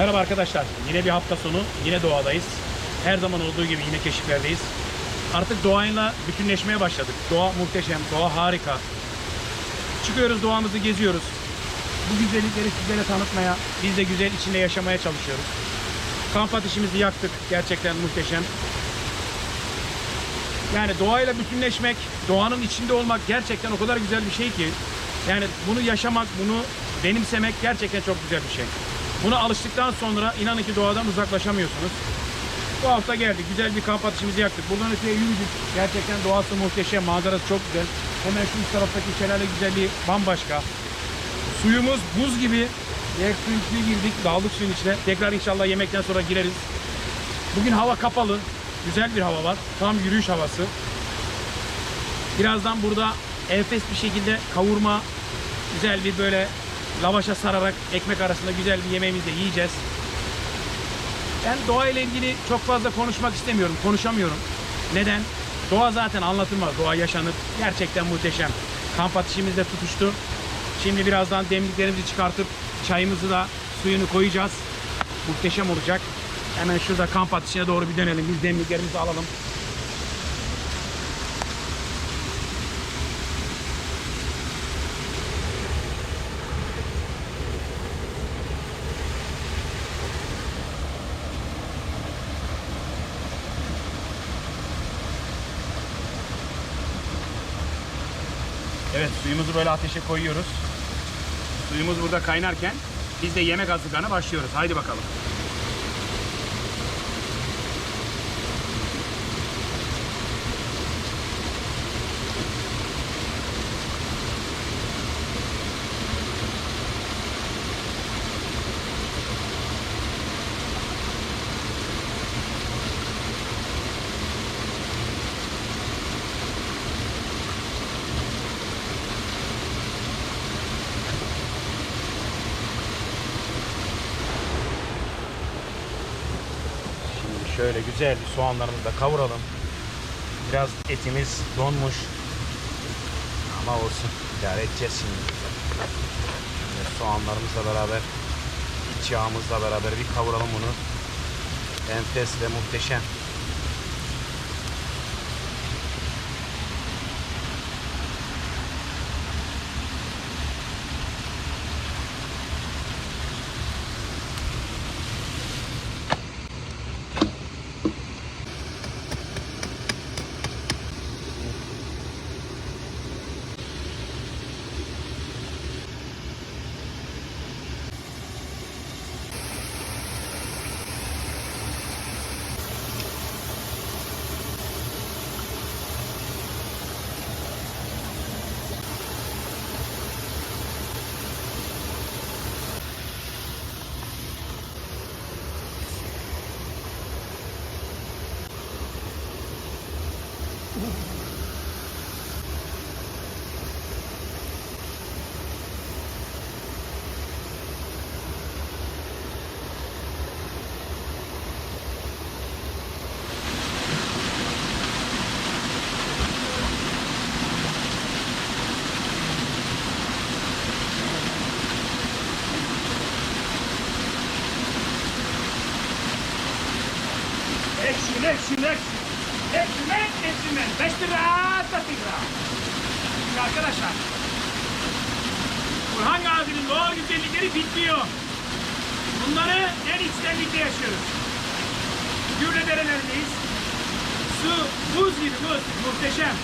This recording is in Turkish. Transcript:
Merhaba arkadaşlar. Yine bir hafta sonu, yine doğadayız. Her zaman olduğu gibi yine keşiflerdeyiz. Artık doğayla bütünleşmeye başladık. Doğa muhteşem, doğa harika. Çıkıyoruz, doğamızı geziyoruz. Bu güzellikleri sizlere tanıtmaya, biz de güzel içinde yaşamaya çalışıyoruz. Kamp ateşimizi yaktık. Gerçekten muhteşem. Yani doğayla bütünleşmek, doğanın içinde olmak gerçekten o kadar güzel bir şey ki. Yani bunu yaşamak, bunu benimsemek gerçekten çok güzel bir şey. Buna alıştıktan sonra inanın ki doğadan uzaklaşamıyorsunuz. Bu hafta geldik. Güzel bir kamp ateşimizi yaktık. Buradan öteye yürüdük. Gerçekten doğası muhteşem. Manzarası çok güzel. Hemen şu üst taraftaki şelale güzelliği bambaşka. Suyumuz buz gibi. Direkt girdik. Daldık suyun içine. Tekrar inşallah yemekten sonra gireriz. Bugün hava kapalı. Güzel bir hava var. Tam yürüyüş havası. Birazdan burada enfes bir şekilde kavurma, güzel bir böyle lavaşa sararak ekmek arasında güzel bir yemeğimizi de yiyeceğiz. Ben doğa ile ilgili çok fazla konuşmak istemiyorum. Konuşamıyorum. Neden? Doğa zaten anlatılmaz. Doğa yaşanır. Gerçekten muhteşem. Kamp ateşimiz de tutuştu. Şimdi birazdan demliklerimizi çıkartıp çayımızı da suyunu koyacağız. Muhteşem olacak. Hemen şurada kamp ateşine doğru bir dönelim. Biz demliklerimizi alalım. Evet suyumuzu böyle ateşe koyuyoruz. Suyumuz burada kaynarken biz de yemek hazırlığına başlıyoruz. Haydi bakalım. Şöyle güzel soğanlarımızı da kavuralım. Biraz etimiz donmuş. Ama olsun. İdare edeceğiz şimdi. Şimdi soğanlarımızla beraber iç yağımızla beraber bir kavuralım bunu. Enfes ve muhteşem. Action, action. Action, action, Beş lira, dört lira. Şimdi arkadaşlar. Burhan Gazi'nin doğal güzellikleri bitmiyor. Bunları en içtenlikte yaşıyoruz. Gürle derelerindeyiz. Su buz gibi buz. Muhteşem.